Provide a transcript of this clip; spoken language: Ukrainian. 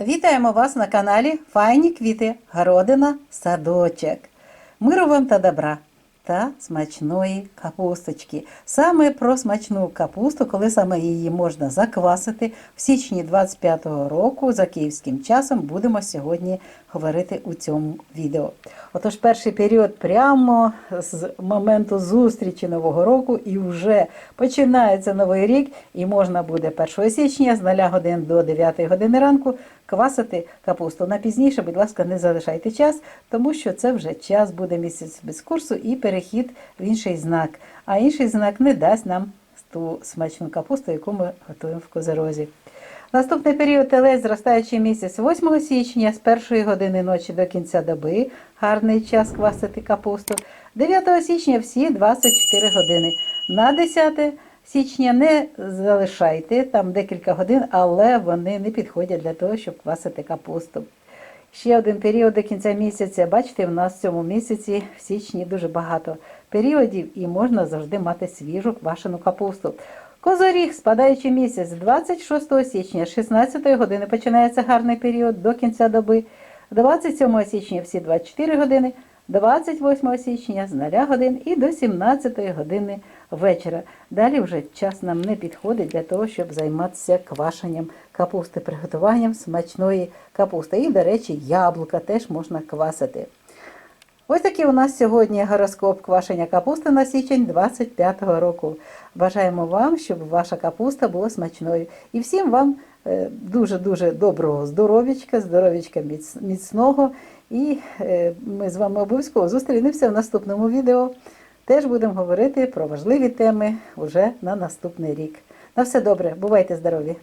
Вітаємо вас на каналі Файні квіти, городина, садочок. Миру вам та добра та смачної капусточки. Саме про смачну капусту, коли саме її можна заквасити в січні 25-го року за київським часом, будемо сьогодні говорити у цьому відео. Отож, перший період прямо з моменту зустрічі Нового року і вже починається новий рік, і можна буде 1 січня з 0 годин до 9 години ранку квасити капусту. На пізніше, будь ласка, не залишайте час, тому що це вже час буде місяць без курсу і перехід в інший знак. А інший знак не дасть нам ту смачну капусту, яку ми готуємо в козерозі. Наступний період телець, зростаючий місяць 8 січня з першої години ночі до кінця доби. Гарний час квасити капусту. 9 січня всі 24 години. На 10 січня не залишайте, там декілька годин, але вони не підходять для того, щоб квасити капусту. Ще один період до кінця місяця. Бачите, в нас в цьому місяці в січні дуже багато періодів і можна завжди мати свіжу квашену капусту. Козоріг, спадаючий місяць, 26 січня, з 16 години починається гарний період до кінця доби. 27 січня всі 24 години, 28 січня з 0 годин і до 17 години вечора. Далі вже час нам не підходить для того, щоб займатися квашенням капусти, приготуванням смачної капусти. І, до речі, яблука теж можна квасити. Ось такий у нас сьогодні гороскоп квашення капусти на січень 25-го року. Бажаємо вам, щоб ваша капуста була смачною. І всім вам е, дуже-дуже доброго здоров'ячка, здоров'ячка міцного. І е, ми з вами обов'язково зустрінемося в наступному відео. Теж будемо говорити про важливі теми вже на наступний рік. На все добре, бувайте здорові!